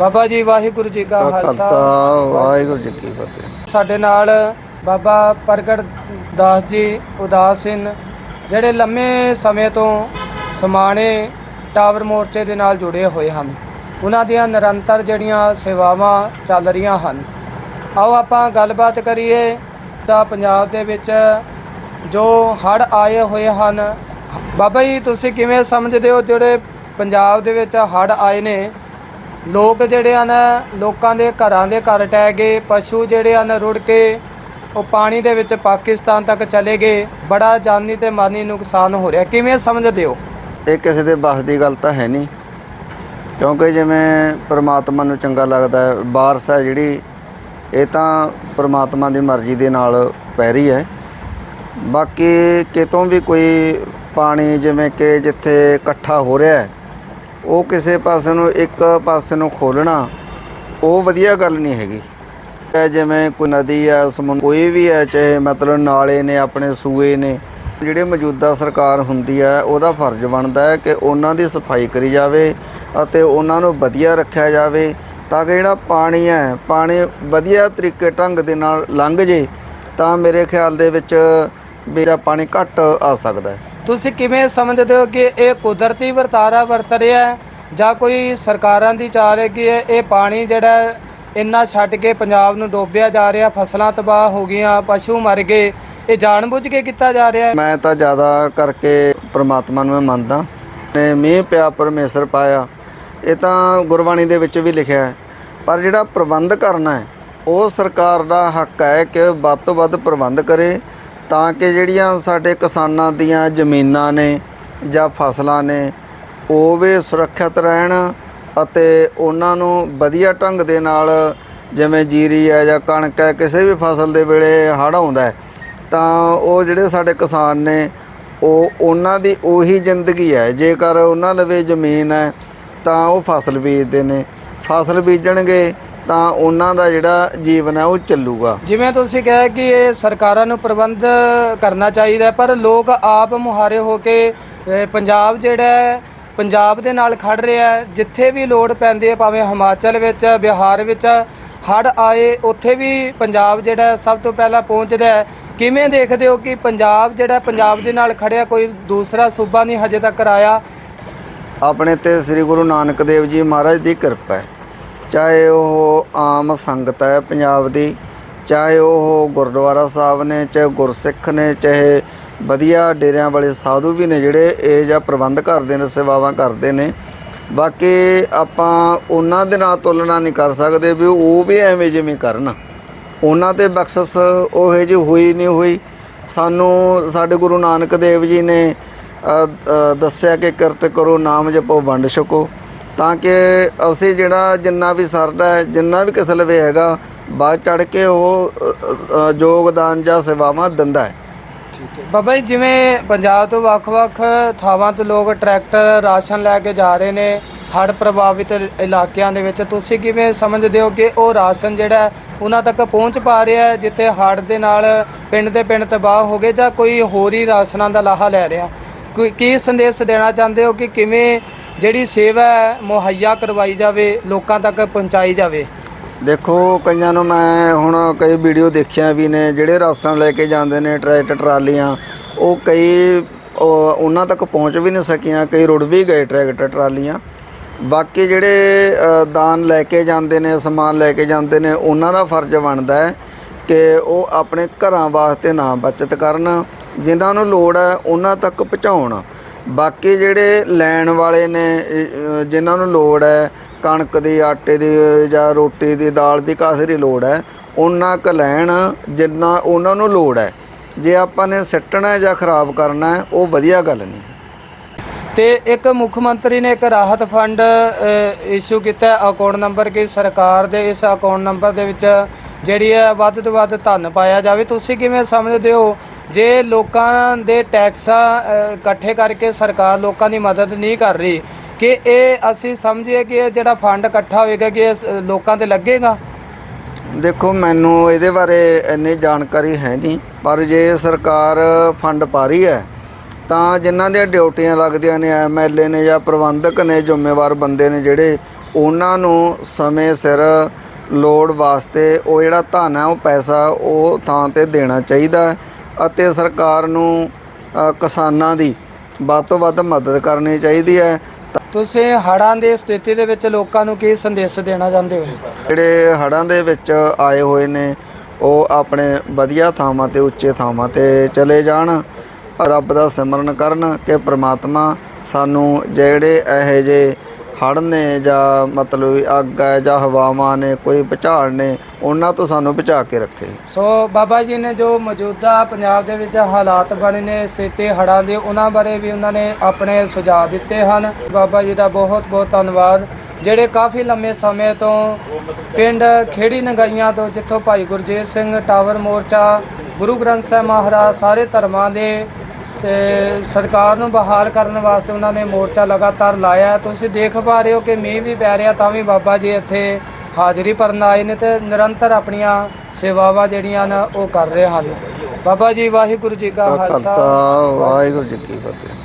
ਬਾਬਾ ਜੀ ਵਾਹਿਗੁਰੂ ਜੀ ਕਾ ਖਾਲਸਾ। ਵਾਹਿਗੁਰੂ ਜੀ ਕੀ ਫਤਿਹ। ਸਾਡੇ ਨਾਲ ਬਾਬਾ ਪ੍ਰਗਟ ਦਾਸ ਜੀ ਉਦਾਸ ਸਿੰਘ ਜਿਹੜੇ ਲੰਮੇ ਸਮੇਂ ਤੋਂ ਸਮਾਣੇ ਟਾਵਰ ਮੋਰਚੇ ਦੇ ਨਾਲ ਜੁੜੇ ਹੋਏ ਹਨ। ਉਹਨਾਂ ਦੀਆਂ ਨਿਰੰਤਰ ਜਿਹੜੀਆਂ ਸੇਵਾਵਾਂ ਚੱਲ ਰਹੀਆਂ ਹਨ। ਆਓ ਆਪਾਂ ਗੱਲਬਾਤ ਕਰੀਏ ਤਾਂ ਪੰਜਾਬ ਦੇ ਵਿੱਚ ਜੋ ਹੜ੍ਹ ਆਏ ਹੋਏ ਹਨ। ਬਾਬਾ ਜੀ ਤੁਸੀਂ ਕਿਵੇਂ ਸਮਝਦੇ ਹੋ ਜਿਹੜੇ ਪੰਜਾਬ ਦੇ ਵਿੱਚ ਹੜ੍ਹ ਆਏ ਨੇ? ਲੋਕ ਜਿਹੜੇ ਹਨ, ਲੋਕਾਂ ਦੇ ਘਰਾਂ ਦੇ ਘਰ ਟਹਿ ਗਏ, ਪਸ਼ੂ ਜਿਹੜੇ ਹਨ ਰੁੜ ਕੇ ਉਹ ਪਾਣੀ ਦੇ ਵਿੱਚ ਪਾਕਿਸਤਾਨ ਤੱਕ ਚਲੇ ਗਏ। ਬੜਾ ਜਾਨੀ ਤੇ ਮਾਨੀ ਨੁਕਸਾਨ ਹੋ ਰਿਹਾ। ਕਿਵੇਂ ਸਮਝਦੇ ਹੋ? ਇਹ ਕਿਸੇ ਦੇ ਬਸ ਦੀ ਗੱਲ ਤਾਂ ਹੈ ਨਹੀਂ। ਕਿਉਂਕਿ ਜਿਵੇਂ ਪ੍ਰਮਾਤਮਾ ਨੂੰ ਚੰਗਾ ਲੱਗਦਾ ਹੈ, ਬਾਰਸ ਹੈ ਜਿਹੜੀ, ਇਹ ਤਾਂ ਪ੍ਰਮਾਤਮਾ ਦੀ ਮਰਜ਼ੀ ਦੇ ਨਾਲ ਪੈ ਰਹੀ ਹੈ। ਬਾਕੀ ਕਿਤੋਂ ਵੀ ਕੋਈ ਪਾਣੀ ਜਿਵੇਂ ਕਿ ਜਿੱਥੇ ਇਕੱਠਾ ਹੋ ਰਿਹਾ ਹੈ ਉਹ ਕਿਸੇ ਪਾਸੇ ਨੂੰ, ਇੱਕ ਪਾਸੇ ਨੂੰ ਖੋਲਣਾ ਉਹ ਵਧੀਆ ਗੱਲ ਨਹੀਂ ਹੈਗੀ। ਇਹ ਜਿਵੇਂ ਕੋਈ ਨਦੀ ਹੈ ਸਮੁੰਦਰ ਕੋਈ ਵੀ ਹੈ ਚਾਹੇ ਮਤਲਬ ਨਾਲੇ ਨੇ, ਆਪਣੇ ਸੂਏ ਨੇ, ਜਿਹੜੇ ਮੌਜੂਦਾ ਸਰਕਾਰ ਹੁੰਦੀ ਹੈ ਉਹਦਾ ਫਰਜ਼ ਬਣਦਾ ਹੈ ਕਿ ਉਹਨਾਂ ਦੀ ਸਫ਼ਾਈ ਕਰੀ ਜਾਵੇ ਅਤੇ ਉਹਨਾਂ ਨੂੰ ਵਧੀਆ ਰੱਖਿਆ ਜਾਵੇ ਤਾਂ ਕਿ ਜਿਹੜਾ ਪਾਣੀ ਹੈ, ਪਾਣੀ ਵਧੀਆ ਤਰੀਕੇ ਢੰਗ ਦੇ ਨਾਲ ਲੰਘ ਜੇ, ਤਾਂ ਮੇਰੇ ਖਿਆਲ ਦੇ ਵਿੱਚ ਮੇਰਾ ਪਾਣੀ ਘੱਟ ਆ ਸਕਦਾ ਹੈ। ਤੁਸੀਂ ਕਿਵੇਂ ਸਮਝਦੇ ਹੋ ਕਿ ਇਹ ਕੁਦਰਤੀ ਵਰਤਾਰਾ ਵਰਤ ਰਿਹਾ ਹੈ? ਜਾਂ ਕੋਈ ਸਰਕਾਰਾਂ ਦੀ ਚਾਲ ਹੈ ਕਿ ਇਹ ਪਾਣੀ ਜਿਹੜਾ ਇੰਨਾ ਛੱਡ ਕੇ ਪੰਜਾਬ ਨੂੰ ਡੋਬਿਆ ਜਾ ਰਿਹਾ, ਫਸਲਾਂ ਤਬਾਹ ਹੋ ਗਈਆਂ, ਪਸ਼ੂ ਮਰ ਗਏ, ਇਹ ਜਾਣਬੁੱਝ ਕੇ ਕੀਤਾ ਜਾ ਰਿਹਾ ਮੈਂ ਤਾਂ ਜ਼ਿਆਦਾ ਕਰਕੇ ਪ੍ਰਮਾਤਮਾ ਨੂੰ ਮੈਂ ਮੰਨਦਾ। ਨੇ ਮੀਂਹ ਪਿਆ, ਪਰਮੇਸ਼ਰ ਪਾਇਆ। ਇਹ ਤਾਂ ਗੁਰਬਾਣੀ ਦੇ ਵਿੱਚ ਵੀ ਲਿਖਿਆ ਹੈ। ਪਰ ਜਿਹੜਾ ਪ੍ਰਬੰਧ ਕਰਨਾ ਹੈ, ਉਹ ਸਰਕਾਰ ਦਾ ਹੱਕ ਹੈ ਕਿ ਵੱਧ ਤੋਂ ਵੱਧ ਪ੍ਰਬੰਧ ਕਰੇ, ਤਾਂ ਕਿ ਜਿਹੜੀਆਂ ਸਾਡੇ ਕਿਸਾਨਾਂ ਦੀਆਂ ਜ਼ਮੀਨਾਂ ਨੇ ਜਾਂ ਫਸਲਾਂ ਨੇ ਉਹ ਵੀ ਸੁਰੱਖਿਅਤ ਰਹਿਣ ਅਤੇ ਉਹਨਾਂ ਨੂੰ ਵਧੀਆ ਢੰਗ ਦੇ ਨਾਲ ਜਿਵੇਂ ਜੀਰੀ ਹੈ ਜਾਂ ਕਣਕ ਹੈ, ਕਿਸੇ ਵੀ ਫਸਲ ਦੇ ਵੇਲੇ ਹੜ੍ਹ ਆਉਂਦਾ ਤਾਂ ਉਹ ਜਿਹੜੇ ਸਾਡੇ ਕਿਸਾਨ ਨੇ, ਉਹ ਉਹਨਾਂ ਦੀ ਉਹੀ ਜ਼ਿੰਦਗੀ ਹੈ। ਜੇਕਰ ਉਹਨਾਂ ਲਵੇ ਜ਼ਮੀਨ ਹੈ, ਤਾਂ ਉਹ ਫਸਲ ਬੀਜਦੇ ਨੇ। ਫਸਲ ਬੀਜਣਗੇ, ਤਾਂ ਉਹਨਾਂ ਦਾ ਜਿਹੜਾ ਜੀਵਨ ਹੈ, ਉਹ ਚੱਲੂਗਾ। ਜਿਵੇਂ ਤੁਸੀਂ ਕਿਹਾ ਕਿ ਇਹ ਸਰਕਾਰਾਂ ਨੂੰ ਪ੍ਰਬੰਧ ਕਰਨਾ ਚਾਹੀਦਾ ਪਰ ਲੋਕ ਆਪ ਮੁਹਾਰੇ ਹੋ ਕੇ ਪੰਜਾਬ ਜਿਹੜਾ ਪੰਜਾਬ ਦੇ ਨਾਲ ਖੜ ਰਿਹਾ ਹੈ। ਜਿੱਥੇ ਵੀ ਲੋੜ ਪੈਂਦੀ ਹੈ, ਭਾਵੇਂ ਹਿਮਾਚਲ ਵਿੱਚ, ਬਿਹਾਰ ਵਿੱਚ, ਹੜ੍ਹ ਆਏ, ਉੱਥੇ ਵੀ ਪੰਜਾਬ ਜਿਹੜਾ ਸਭ ਤੋਂ ਪਹਿਲਾਂ ਪਹੁੰਚਦਾ ਹੈ। ਕਿਵੇਂ ਦੇਖਦੇ ਹੋ ਕਿ ਪੰਜਾਬ ਜਿਹੜਾ ਪੰਜਾਬ ਦੇ ਨਾਲ ਖੜਿਆ ਕੋਈ ਦੂਸਰਾ ਸੂਬਾ ਨਹੀਂ ਹਜੇ ਤੱਕ ਆਇਆ? ਆਪਣੇ ਤੇ ਸ੍ਰੀ ਗੁਰੂ ਨਾਨਕ ਦੇਵ ਜੀ ਮਹਾਰਾਜ ਦੀ ਕਿਰਪਾ ਹੈ। ਚਾਹੇ ਉਹ ਆਮ ਸੰਗਤ ਹੈ, ਪੰਜਾਬ ਦੀ ਚਾਹੇ ਉਹ ਗੁਰਦੁਆਰਾ ਸਾਹਿਬ ਨੇ, ਚਾਹੇ ਗੁਰਸਿੱਖ ਨੇ, ਚਾਹੇ ਵਧੀਆ ਡੇਰਿਆਂ ਵਾਲੇ ਸਾਧੂ ਵੀ ਨੇ ਜਿਹੜੇ ਇਹ ਜਾਂ ਪ੍ਰਬੰਧ ਕਰਦੇ ਨੇ, ਸੇਵਾਵਾਂ ਕਰਦੇ ਨੇ। ਬਾਕੀ ਆਪਾਂ ਉਹਨਾਂ ਦੇ ਨਾਲ ਤੁਲਨਾ ਨਹੀਂ ਕਰ ਸਕਦੇ ਵੀ ਉਹ ਵੀ ਐਵੇਂ ਜਿਵੇਂ ਕਰਨ। ਉਹਨਾਂ ਤੇ ਬਖਸ਼ਿਸ਼ ਉਹ ਜਿਹੀ ਹੋਈ ਨਹੀਂ ਹੋਈ। ਸਾਨੂੰ ਸਾਡੇ ਗੁਰੂ ਨਾਨਕ ਦੇਵ ਜੀ ਨੇ ਦੱਸਿਆ ਕਿ ਕਿਰਤ ਕਰੋ, ਨਾਮ ਜਪੋ, ਵੰਡ ਛਕੋ। ਤਾਂ ਕਿ ਅਸੀਂ ਜਿਹੜਾ ਜਿੰਨਾ ਵੀ ਸਰਦਾ ਹੈ, ਜਿੰਨਾ ਵੀ ਕਿਸਲ ਲਵੇ ਹੈਗਾ, ਬਾਅਦ ਚੜ ਕੇ ਉਹ ਯੋਗਦਾਨ ਜਾਂ ਸੇਵਾਵਾਂ ਦਿੰਦਾ ਹੈ। ਬਾਬਾ ਜੀ, ਜਿਵੇਂ ਪੰਜਾਬ ਤੋਂ ਵੱਖ-ਵੱਖ ਥਾਵਾਂ ਤੋਂ ਲੋਕ ਟਰੈਕਟਰ, ਰਾਸ਼ਨ ਲੈ ਕੇ ਜਾ ਰਹੇ ਨੇ, ਹੜ੍ਹ ਪ੍ਰਭਾਵਿਤ ਇਲਾਕਿਆਂ ਦੇ ਵਿੱਚ, ਤੁਸੀਂ ਕਿਵੇਂ ਸਮਝਦੇ ਹੋ ਕਿ ਉਹ ਰਾਸ਼ਨ ਜਿਹੜਾ ਉਹਨਾਂ ਤੱਕ ਪਹੁੰਚ ਪਾ ਰਿਹਾ ਹੈ, ਜਿੱਥੇ ਹੜ੍ਹ ਦੇ ਨਾਲ ਪਿੰਡ ਦੇ ਪਿੰਡ ਤਬਾਹ ਹੋ ਗਏ ਜਾਂ ਕੋਈ ਹੋਰ ਹੀ ਰਾਸ਼ਨਾਂ ਦਾ ਲਾਹਾ ਲੈ ਰਿਹਾ? ਕੋਈ, ਕੀ ਸੰਦੇਸ਼ ਦੇਣਾ ਚਾਹੁੰਦੇ ਹੋ ਕਿ ਕਿਵੇਂ ਜਿਹੜੀ ਸੇਵਾ ਹੈ ਮੁਹੱਈਆ ਕਰਵਾਈ ਜਾਵੇ, ਲੋਕਾਂ ਤੱਕ ਪਹੁੰਚਾਈ ਜਾਵੇ। ਦੇਖੋ, ਕਈਆਂ ਨੂੰ ਮੈਂ ਹੁਣ ਕਈ ਵੀਡੀਓ ਦੇਖਿਆ ਵੀ ਨੇ, ਜਿਹੜੇ ਰਾਸ਼ਨ ਲੈ ਕੇ ਜਾਂਦੇ ਨੇ ਟਰੈਕਟਰ, ਟਰਾਲੀਆਂ, ਉਹ ਕਈ ਉਹਨਾਂ ਤੱਕ ਪਹੁੰਚ ਵੀ ਨਹੀਂ ਸਕੀਆਂ, ਕਈ ਰੁੜ ਵੀ ਗਏ ਟਰੈਕਟਰ, ਟਰਾਲੀਆਂ। ਬਾਕੀ ਜਿਹੜੇ ਦਾਨ ਲੈ ਕੇ ਜਾਂਦੇ ਨੇ, ਸਮਾਨ ਲੈ ਕੇ ਜਾਂਦੇ ਨੇ, ਉਹਨਾਂ ਦਾ ਫਰਜ਼ ਬਣਦਾ ਹੈ ਕਿ ਉਹ ਆਪਣੇ ਘਰਾਂ ਵਾਸਤੇ ਨਾ ਬਚਤ ਕਰਨ, ਜਿਨ੍ਹਾਂ ਨੂੰ ਲੋੜ ਹੈ, ਉਹਨਾਂ ਤੱਕ ਪਹੁੰਚਾਉਣ। ਬਾਕੀ ਜਿਹੜੇ ਲੈਣ ਵਾਲੇ ਨੇ ਅ, ਜਿਨ੍ਹਾਂ ਨੂੰ ਲੋੜ ਹੈ ਕਣਕ ਦੀ ਆਟੇ ਦੀ ਜਾਂ ਰੋਟੀ ਦੀ ਦਾਲ ਦੀ ਕਾਸੇ ਦੀ ਲੋੜ ਹੈ ਉਹਨਾਂ ਕ ਲੈਣ ਜਿੰਨਾ ਉਹਨਾਂ ਨੂੰ ਲੋੜ ਹੈ। ਜੇ ਆਪਾਂ ਨੇ ਸਿੱਟਣਾ ਜਾਂ ਖਰਾਬ ਕਰਨਾ ਉਹ ਵਧੀਆ ਗੱਲ ਨਹੀਂ। ਤੇ ਇੱਕ ਮੁੱਖ ਮੰਤਰੀ ਨੇ ਇੱਕ ਰਾਹਤ ਫੰਡ ਇਸ਼ੂ ਕੀਤਾ ਅਕਾਊਂਟ ਨੰਬਰ ਕਿ ਸਰਕਾਰ ਦੇ ਇਸ ਅਕਾਊਂਟ ਨੰਬਰ ਦੇ ਵਿੱਚ ਜਿਹੜੀ ਹੈ ਵੱਧ ਤੋਂ ਵੱਧ ਧਨ ਪਾਇਆ ਜਾਵੇ। ਤੁਸੀਂ ਕਿਵੇਂ ਸਮਝਦੇ ਹੋ ਜੇ ਲੋਕਾਂ ਦੇ ਟੈਕਸਾਂ ਇਕੱਠੇ ਕਰਕੇ ਸਰਕਾਰ ਲੋਕਾਂ ਦੀ ਮਦਦ ਨਹੀਂ ਕਰ ਰਹੀ, ਕਿ ਇਹ ਅਸੀਂ ਸਮਝੀਏ ਕਿ ਇਹ ਜਿਹੜਾ ਫੰਡ ਇਕੱਠਾ ਹੋਏਗਾ, ਕਿ ਇਹ ਲੋਕਾਂ ਤੇ ਲੱਗੇਗਾ? ਦੇਖੋ, ਮੈਨੂੰ ਇਹਦੇ ਬਾਰੇ ਇੰਨੀ ਜਾਣਕਾਰੀ ਹੈ ਨਹੀਂ, ਪਰ ਜੇ ਸਰਕਾਰ ਫੰਡ ਪਾ ਰਹੀ ਹੈ, ਤਾਂ ਜਿਨ੍ਹਾਂ ਦੀਆਂ ਡਿਊਟੀਆਂ ਲੱਗਦੀਆਂ ਨੇ ਐਮਐਲਏ ਨੇ ਜਾਂ ਪ੍ਰਬੰਧਕ ਨੇ, ਜ਼ਿੰਮੇਵਾਰ ਬੰਦੇ ਨੇ ਜਿਹੜੇ, ਉਹਨਾਂ ਨੂੰ ਸਮੇਂ ਸਿਰ ਲੋੜ ਵਾਸਤੇ ਉਹ ਜਿਹੜਾ ਧਨ ਹੈ, ਉਹ ਪੈਸਾ ਉਹ ਥਾਂ ਤੇ ਦੇਣਾ ਚਾਹੀਦਾ ਹੈ। ਅਤੇ ਸਰਕਾਰ ਨੂੰ ਕਿਸਾਨਾਂ ਦੀ ਵੱਧ ਤੋਂ ਵੱਧ ਮਦਦ ਕਰਨੀ ਚਾਹੀਦੀ ਹੈ। ਤੁਸੀਂ ਹੜ੍ਹਾਂ ਦੀ ਸਥਿਤੀ ਦੇ ਵਿੱਚ ਲੋਕਾਂ ਨੂੰ ਕੀ ਸੰਦੇਸ਼ ਦੇਣਾ ਚਾਹੁੰਦੇ ਹੋ? ਜਿਹੜੇ ਹੜ੍ਹਾਂ ਦੇ ਵਿੱਚ ਆਏ ਹੋਏ ਨੇ ਉਹ ਆਪਣੇ ਵਧੀਆ ਥਾਵਾਂ ਤੇ ਉੱਚੇ ਥਾਵਾਂ ਤੇ ਚਲੇ ਜਾਣ। ਰੱਬ ਦਾ ਸਿਮਰਨ ਕਰਨ ਕਿ ਪ੍ਰਮਾਤਮਾ ਸਾਨੂੰ ਜਿਹੜੇ ਇਹੋ ਜਿਹੇ ਹੜ੍ਹ ਨੇ ਜਾਂ ਮਤਲਬ ਅੱਗ ਹੈ ਜਾਂ ਹਵਾਵਾਂ ਨੇ, ਕੋਈ ਭੁਚਾਲ ਨੇ, ਉਹਨਾਂ ਤੋਂ ਸਾਨੂੰ ਬਚਾ ਕੇ ਰੱਖੇ। ਸੋ ਬਾਬਾ ਜੀ ਨੇ ਜੋ ਮੌਜੂਦਾ ਪੰਜਾਬ ਦੇ ਵਿੱਚ ਹਾਲਾਤ ਬਣੇ ਨੇ ਸਥਿਤੀ ਹੜ੍ਹਾਂ ਦੇ, ਉਹਨਾਂ ਬਾਰੇ ਵੀ ਉਹਨਾਂ ਨੇ ਆਪਣੇ ਸੁਝਾਅ ਦਿੱਤੇ ਹਨ। ਬਾਬਾ ਜੀ ਦਾ ਬਹੁਤ ਬਹੁਤ ਧੰਨਵਾਦ, ਜਿਹੜੇ ਕਾਫੀ ਲੰਮੇ ਸਮੇਂ ਤੋਂ ਪਿੰਡ ਖੇੜੀ ਨਗਾਈਆਂ ਤੋਂ, ਜਿੱਥੋਂ ਭਾਈ ਗੁਰਜੀਤ ਸਿੰਘ ਟਾਵਰ ਮੋਰਚਾ, ਗੁਰੂ ਗ੍ਰੰਥ ਸਾਹਿਬ ਮਹਾਰਾਜ, ਸਾਰੇ ਧਰਮਾਂ ਦੇ ਤੇ ਸਰਕਾਰ ਨੂੰ ਬਹਾਲ ਕਰਨ ਵਾਸਤੇ ਉਹਨਾਂ ਨੇ ਮੋਰਚਾ ਲਗਾਤਾਰ ਲਾਇਆ। ਤੁਸੀਂ ਦੇਖ ਪਾ ਰਹੇ ਹੋ ਕਿ ਮੀਂਹ ਵੀ ਪੈ ਰਿਹਾ ਤਾਂ ਵੀ ਬਾਬਾ ਜੀ ਇੱਥੇ ਹਾਜ਼ਰੀ ਭਰਨ ਆਏ ਨੇ ਤੇ ਨਿਰੰਤਰ ਆਪਣੀਆਂ ਸੇਵਾਵਾਂ ਜਿਹੜੀਆਂ ਨੇ ਉਹ ਕਰ ਰਹੇ ਹਨ। ਬਾਬਾ ਜੀ ਵਾਹਿਗੁਰੂ ਜੀ ਕਾ ਖਾਲਸਾ ਵਾਹਿਗੁਰੂ ਜੀ ਕੀ ਫਤਿਹ।